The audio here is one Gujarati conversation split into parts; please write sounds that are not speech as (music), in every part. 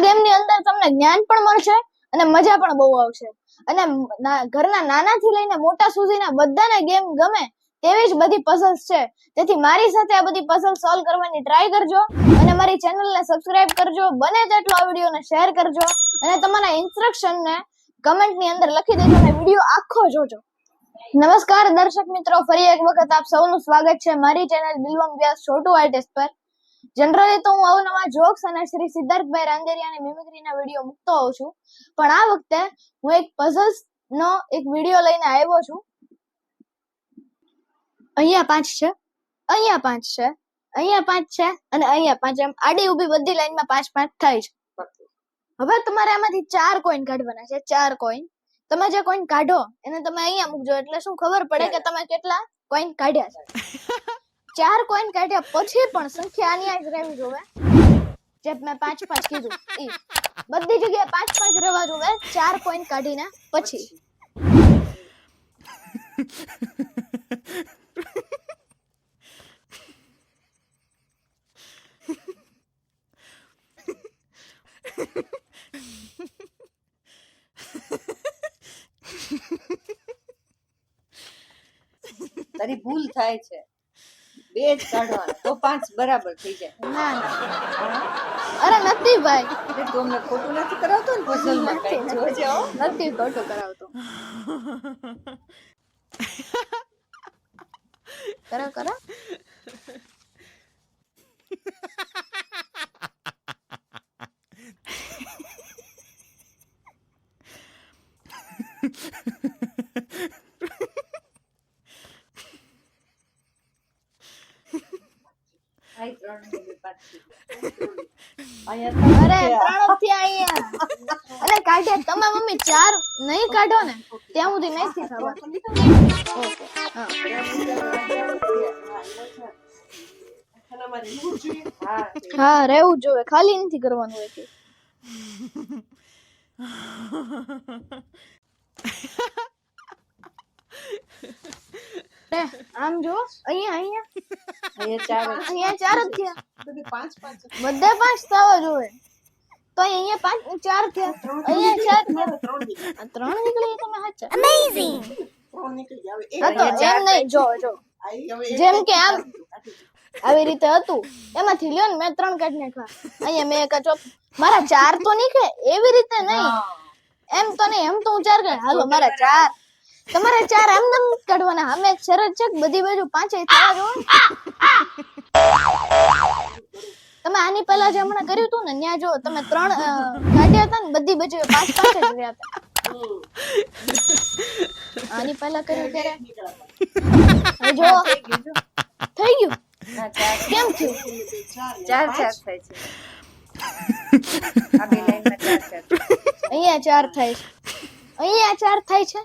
ગેમની અંદર તમને જ્ઞાન પણ મળશે અને મજા પણ બહુ આવશે. અને ના- ઘરના નાનાથી લઈને મોટા સુધીના બધાને ગેમ ગમે તેવી જ બધી પઝલ્સ છે. તેથી મારી સાથે આ બધી પઝલ સોલ્વ કરવાની ટ્રાય કરજો અને મારી ચેનલને સબસ્ક્રાઇબ કરજો. બને તેટલો આ વિડીયોને શેર કરજો અને તમારા ઇન્સ્ટ્રક્શનને કમેન્ટની અંદર લખી દેજો અને વીડિયો આખો જોજો. નમસ્કાર દર્શક મિત્રો, ફરી એક વખત આપ સૌનું સ્વાગત છે મારી ચેનલ બિલવમ વ્યાસ છોટુ આર્ટિસ્ટ પર. જનરલી તો હું અવનવા જોક્સ અને શ્રી સિદ્ધાર્થભાઈ રાંદેરિયાની મિમિક્રીના વીડિયો મૂકતો હોઉં છું. પણ આ વખતે હું એક પઝલ્સ નો એક વીડિયો લઈને આવ્યો છું. અહીંયા પાંચ છે. અહીંયા પાંચ છે. અહીંયા પાંચ છે અને અહીંયા પાંચ એમ આડી ઊભી બધી લાઈનમાં પાંચ પાંચ થાય છે. હવે તમારે આમાંથી ચાર કોઈન કાઢવાના છે. ચાર કોઈન તમે જે કોઈન કાઢો એને તમે અહીંયા મૂકજો. એટલે શું ખબર પડે કે તમે કેટલા કોઈન કાઢ્યા છે? (laughs) ચાર કોઈન કાઢ્યા પછી પણ સંખ્યા આજ રહેવી જોવે. જે મેં પાંચ પાંચ કીધું, ઈ. બધી જગ્યાએ પાંચ પાંચ રહેવા જોવે, ચાર કોઈન કાઢીને પછી. તારી ભૂલ થાય છે. બે જ કાઢવાના. તો પાંચ બરાબર થઈ જાય. ના ના. અરે નથી ભાઈ. એટલે તું અમને ખોટું નથી કરાવતો ને puzzle માં કાંઈ. જોજે હો. નથી ખોટું કરાવતો. (laughs) કરો કરો આય ત્રણ ને બે પાંચ થઈ ગયા. અહીંયા અરે કાઢ્યા તમે મમ્મી ચાર નહીં કાઢો ને ત્યાં સુધી નહીં ખબર હા હા હા રહેવું જોઈએ ખાલી નથી કરવાનું હોય કે. આમ જો અહીંયા અહીંયા. અહીંયા ચાર અહીંયા ચાર જ થયા. બધી પાંચ પાંચ બધા પાંચ થવા જોઈએ. તો અહીંયા પાંચ ચાર થયા. અહીંયા ચાર થયા. ત્રણ નીકળી તમે સાચા? હા તો એમ નહીં જો જો. જેમ કે આમ. આવી રીતે હતું. એમાંથી લ્યો ને મેં ત્રણ કાઢી નાખ્યા અહીંયા મેં એક ચોક મારા ચાર તો નીકળે. એવી રીતે નહીં. એમ તો નહીં એમ તો હું ચાર કાઢ હાલો મારા ચાર. તમારે ચાર એમ નમ કાઢવાના. અમે એક શરત છે કે બધી બાજુ પાંચે થવા જો તમે આની પહેલા જે હમણાં કર્યું હતું ને ત્યાં જો તમે ત્રણ કાઢ્યા હતા ને બધી બાજુ પાંચ પાંચ જ રહ્યા હતા. આની પહેલા કર્યું ત્યારે? જો થઈ ગયું? કેમ થયું? ચાર ચાર થાય છે. અહીંયા ચાર થાય છે. અહીંયા ચાર થાય છે?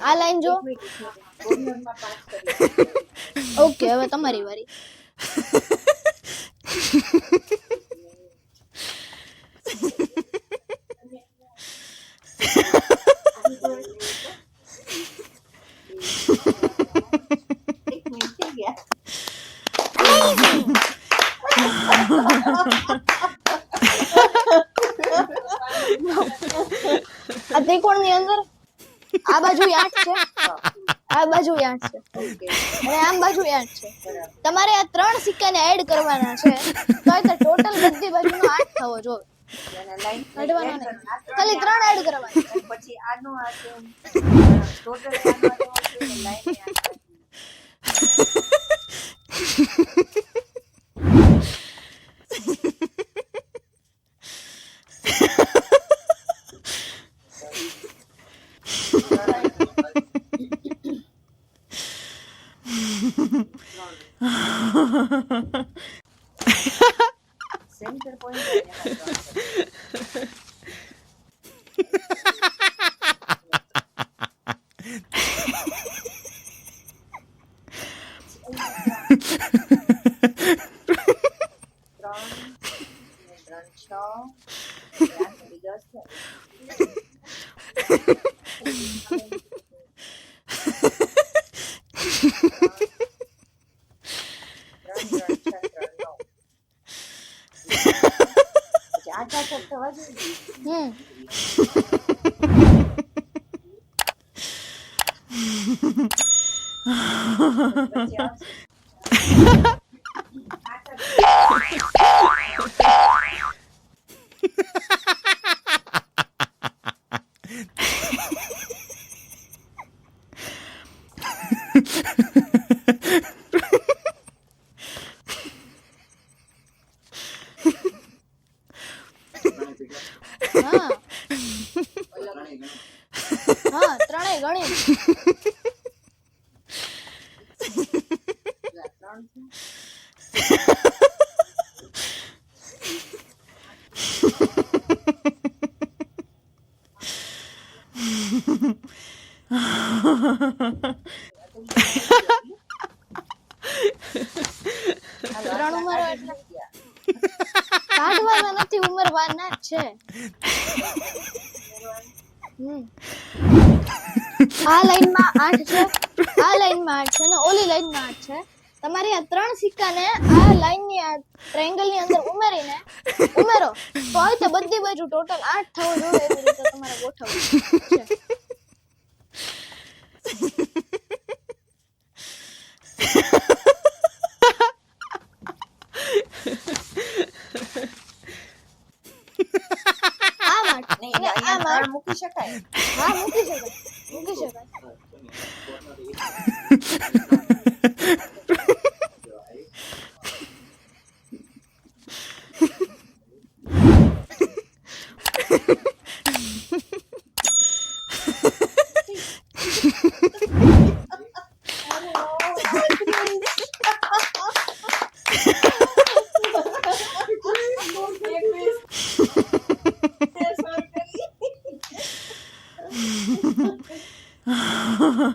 આ લાઈન જો. ઓકે હવે તમારી વારી આ ત્રિકોણની અંદર આ બાજુ આઠ છે? આ બાજુ આઠ છે. ઓકે અને આમ બાજુ આઠ છે. તમારે આ ત્રણ સિક્કાને એડ કરવાના છે તો એ ટોટલ બધી બાજુનો આઠ થવો જોઈએ. ખાલી ત્રણ એડ કરવાના પછી આનો આ છે ટોટલ (laughs) આનો (laughs) આ છે ને લાઈન આ છે. સેન્ટર પોઈન્ટ ત્રણ ને ત્રણ છ ને આઠ ને દસ થાય. ત્રણ ત્રણ છ ત્રણ નવ પછી આઠ આઠ વખત થવા જોઈએ હમ (laughs) (laughs) પછી આવશે. હા ગણી. હાલો, ત્રણ ઉંમરો નથી ઉમરવાના જ છે. આ લાઈનમાં આઠ છે આ લાઈનમાં આઠ છે અને ઓલી લાઈનમાં આઠ છે. તમારે આ ત્રણ સિક્કાને આ લાઈનની આ ટ્રેંગલની અંદર ઉમેરીને ઉમેરો. તો હોય તો બધી બાજુ ટોટલ આઠ થવો જોઈએ એવી રીતે તમારે ગોઠવવું છે. આ માટે નહીં, આ વાત માટે મૂકી શકાય. હા મૂકી શકાય. મૂકી શકાય